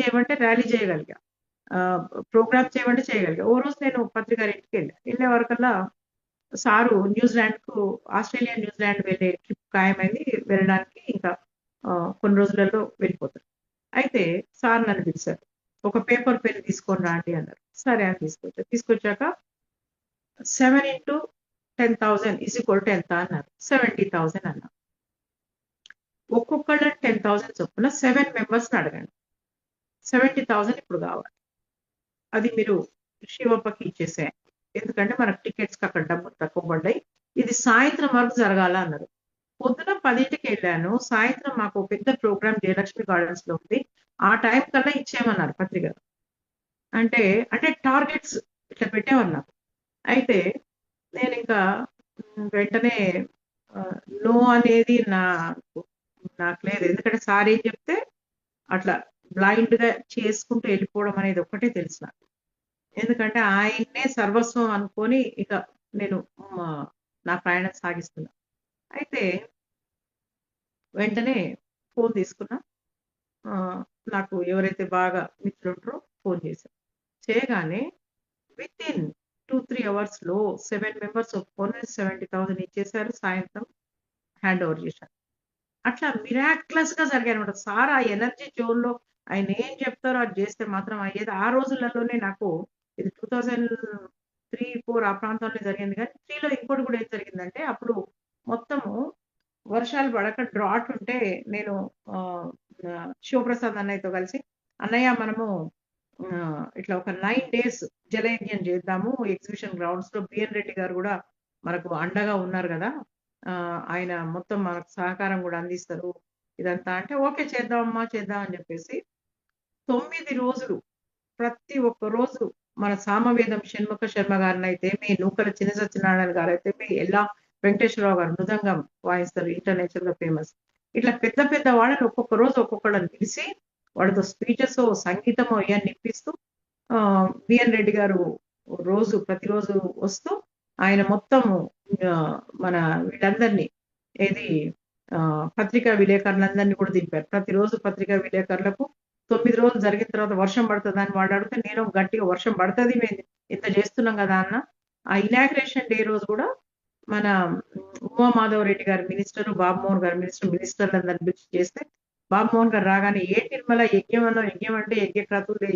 చేయమంటే rally చేయగలిగా. Programme చేయమంటే చేయగలిగా. ఓ రోజు నేను పత్రిక ఇంటికి వెళ్ళాను వెళ్ళే వరకల్లా సారు న్యూజిలాండ్కు ఆస్ట్రేలియా న్యూజిలాండ్ వెళ్ళే ట్రిప్ ఖాయమైంది. వెళ్ళడానికి ఇంకా కొన్ని రోజులలో వెళ్ళిపోతారు. అయితే సార్ నన్ను పిలిచారు. ఒక పేపర్ పెన్ తీసుకొని రాండి అన్నారు. సరే అని తీసుకొచ్చారు. తీసుకొచ్చాక seven into ten thousand is equal to ఎంత అన్నారు. సెవెంటీ థౌసండ్ అన్నారు ఒక్కొక్కళ్ళని టెన్ థౌసండ్ చొప్పున సెవెన్ మెంబర్స్ని అడగండి. సెవెంటీ థౌసండ్ ఇప్పుడు కావాలి. అది మీరు శివప్పకి ఇచ్చేసేయండి ఎందుకంటే మనకు టికెట్స్కి అక్కడ డబ్బులు తక్కువ పడ్డాయి. ఇది సాయంత్రం వరకు జరగాల అన్నారు. పొద్దున పదింటికి వెళ్ళాను. సాయంత్రం మాకు ఒక పెద్ద ప్రోగ్రామ్ జయలక్ష్మి గార్డెన్స్లో ఉంది. ఆ టైం కల్లా ఇచ్చేయమన్నారు పత్రిక. అంటే అంటే టార్గెట్స్ ఇట్లా పెట్టేవారు నాకు. అయితే నేను ఇంకా వెంటనే నో అనేది నాకు నాకు లేదు. ఎందుకంటే సార్ ఏం చెప్తే అట్లా బ్లైండ్గా చేసుకుంటూ వెళ్ళిపోవడం అనేది ఒక్కటే తెలుసు నాకు. ఎందుకంటే ఆయన్నే సర్వస్వం అనుకొని ఇక నేను నా ప్రయాణం సాగిస్తున్నా. అయితే వెంటనే ఫోన్ తీసుకున్నా. నాకు ఎవరైతే బాగా మిత్రుంటారో ఫోన్ చేశారు చేయగానే విత్ ఇన్ టూ త్రీ అవర్స్లో seven members phone seventy thousand ఇచ్చేసారు సాయంత్రం హ్యాండ్ ఓవర్ చేశారు. అట్లా మిరాక్లస్గా జరిగాయి అనమాట సార్ ఆ ఎనర్జీ జోన్లో ఆయన ఏం చెప్తారో అది చేస్తే మాత్రం అయ్యేది. ఆ రోజులలోనే నాకు ఇది టూ థౌజండ్ త్రీ ఫోర్ ఆ ప్రాంతంలో జరిగింది కానీ త్రీలో ఇంకోటి కూడా ఏం జరిగిందంటే అప్పుడు మొత్తము వర్షాలు పడక డ్రాట్ ఉంటే నేను శివప్రసాద్ అన్నయ్యతో కలిసి అన్నయ్య మనము ఇట్లా ఒక నైన్ డేస్ జలయజ్ఞం చేద్దాము. ఎగ్జిబిషన్ గ్రౌండ్స్లో బిఎన్ రెడ్డి గారు కూడా మనకు అండగా ఉన్నారు కదా. ఆయన మొత్తం మనకు సహకారం కూడా అందిస్తారు. ఇదంతా అంటే ఓకే చేద్దామమ్మా చేద్దాం అని చెప్పేసి తొమ్మిది రోజులు ప్రతి ఒక్క రోజు మన సామవేదం షణ్ముఖ శర్మ గారిని అయితే మీ నూకల చిన్న సత్యనారాయణ గారు అయితే మీ ఎలా వెంకటేశ్వరరావు గారు మృదంగం వాయిస్తారు ఇంటర్నేషనల్గా ఫేమస్. ఇట్లా పెద్ద పెద్ద వాళ్ళని ఒక్కొక్క రోజు ఒక్కొక్కళ్ళని పిలిచి వాళ్ళతో స్పీచెస్ సంగీతము ఇవన్నీ ఇప్పిస్తూ బిఎన్ రెడ్డి గారు రోజు ప్రతిరోజు వస్తూ ఆయన మొత్తము మన వీళ్ళందరినీ ఏది పత్రికా విలేకరులందరినీ కూడా దింపారు. ప్రతిరోజు పత్రికా విలేకరులకు తొమ్మిది రోజులు జరిగిన తర్వాత వర్షం పడుతుంది అని వాళ్ళు అడిగితే నేను గట్టిగా వర్షం పడుతుంది మేము ఇంత చేస్తున్నాం కదా అన్న ఆ ఇనాగ్రేషన్ డే రోజు కూడా మన ఉమా మాధవ్ రెడ్డి గారి మినిస్టర్ బాబుమోహన్ గారి మినిస్టర్ మినిస్టర్లందరినీ పిలిచి చేస్తే బాబుమోహన్ గారు రాగానే ఏ నిర్మల యజ్ఞం అన్న యజ్ఞం అంటే యజ్ఞ క్రతువులు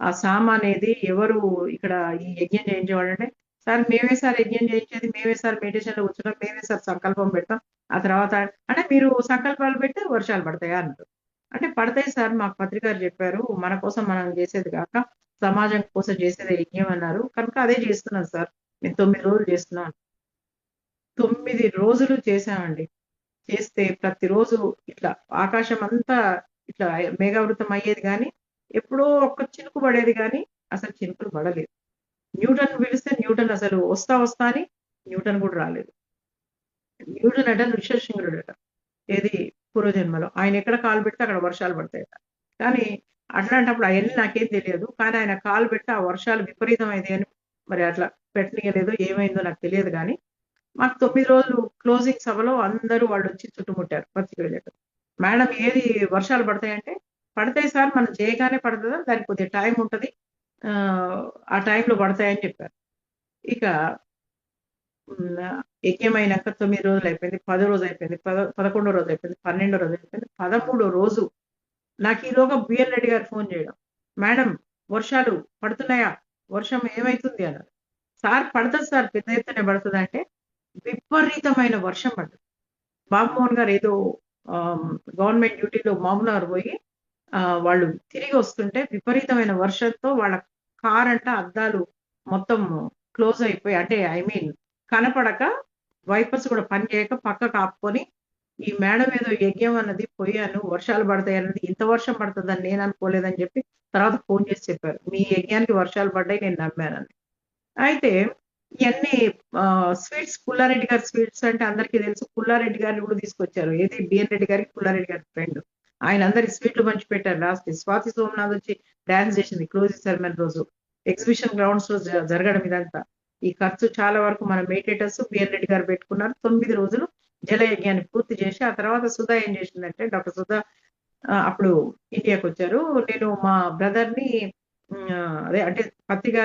ఆ సామ అనేది ఎవరు ఇక్కడ ఈ యజ్ఞం చేయించేవాడు అంటే సార్ మేమే సార్ యజ్ఞం చేయించేది మేమే సార్ మెడిటేషన్లో కూర్చున్నాం మేమే సార్ సంకల్పం పెడతాం. ఆ తర్వాత అంటే మీరు సంకల్పాలు పెడితే వర్షాలు పడతాయా అన్నారు. అంటే పడతాయి సార్ మాకు పత్రికారు చెప్పారు మన కోసం మనం చేసేది కాక సమాజం కోసం చేసేది యజ్ఞం అన్నారు. కనుక అదే చేస్తున్నాం సార్ నేను తొమ్మిది రోజులు చేస్తున్నాను. తొమ్మిది రోజులు చేశామండి. చేస్తే ప్రతిరోజు ఇట్లా ఆకాశం అంతా ఇట్లా మేఘావృతం అయ్యేది కానీ ఎప్పుడో ఒక్క చినుకు పడేది కానీ అసలు చినుకులు పడలేదు. న్యూటన్ పిలిస్తే న్యూటన్ అసలు వస్తా వస్తా అని న్యూటన్ కూడా రాలేదు. న్యూటన్ అట ఏది? పూర్వజన్మలో. ఆయన ఎక్కడ కాలు పెడితే అక్కడ వర్షాలు పడతాయట. కానీ అట్లాంటప్పుడు అవన్నీ నాకేం తెలియదు. కానీ ఆయన కాలు పెడితే ఆ వర్షాలు విపరీతమైంది అని మరి అట్లా పెట్టనీయలేదు ఏమైందో నాకు తెలియదు కానీ మాకు తొమ్మిది రోజులు క్లోజింగ్ సభలో అందరూ వాళ్ళు వచ్చి చుట్టుముట్టారు పత్రిక మేడం ఏది వర్షాలు పడతాయంటే పడతాయి సార్ మనం చేయగానే పడుతుందా? దానికి కొద్దిగా టైం ఉంటుంది. ఆ, ఆ టైంలో పడతాయని చెప్పారు. ఇక ఉమ్, తొమ్మిది రోజులు అయిపోయింది పదో రోజు అయిపోయింది పద పదకొండో రోజు అయిపోయింది పన్నెండో రోజు అయిపోయింది పదమూడో రోజు నాకు ఈలోగా బిఎల్ రెడ్డి గారు ఫోన్ చేయడం. మేడం వర్షాలు పడుతున్నాయా? వర్షం ఏమైతుంది? అన్నారు. సార్ పడుతుంది సార్ పెద్ద ఎత్తునే పడుతుంది అంటే విపరీతమైన వర్షం పడుతుంది బాబుమోహన్ గారు ఏదో గవర్నమెంట్ డ్యూటీలో మామూలు పోయి వాళ్ళు తిరిగి వస్తుంటే విపరీతమైన వర్షంతో వాళ్ళ కార్ అంట అద్దాలు మొత్తం క్లోజ్ అయిపోయి అంటే ఐ మీన్ కనపడక వైపర్స్ కూడా పని చేయక పక్క ఆపుకొని ఈ మేడం ఏదో యజ్ఞం అన్నది పోయాను వర్షాలు పడతాయి అన్నది ఇంత వర్షం పడుతుందని నేను అనుకోలేదని చెప్పి తర్వాత ఫోన్ చేసి చెప్పారు. మీ యజ్ఞానికి వర్షాలు పడ్డాయి నేను నమ్మానని. అయితే ఇవన్నీ స్వీట్స్ పుల్లారెడ్డి గారి స్వీట్స్ అంటే అందరికీ తెలుసు. పుల్లారెడ్డి గారిని కూడా తీసుకొచ్చారు. ఏది? బిఎన్ రెడ్డి గారికి పుల్లారెడ్డి గారి ఫ్రెండ్. ఆయన అందరికి స్వీట్లు పంచి పెట్టారు. లాస్ట్ స్వాతి సోమనాథ్ వచ్చి డాన్స్ చేసింది క్లోజ్ సెరమన్ రోజు. ఎగ్జిబిషన్ గ్రౌండ్స్లో జరగడం ఇదంతా. ఈ ఖర్చు చాలా వరకు మన మేటేటర్స్ బిఎన్ రెడ్డి గారు పెట్టుకున్నారు. తొమ్మిది రోజులు జలయజ్ఞాన్ని పూర్తి చేసి ఆ తర్వాత సుధా ఏం చేసిందంటే డాక్టర్ సుధా అప్పుడు ఇండియాకు వచ్చారు నేను మా బ్రదర్‌ని ని అదే అంటే పత్తి గారి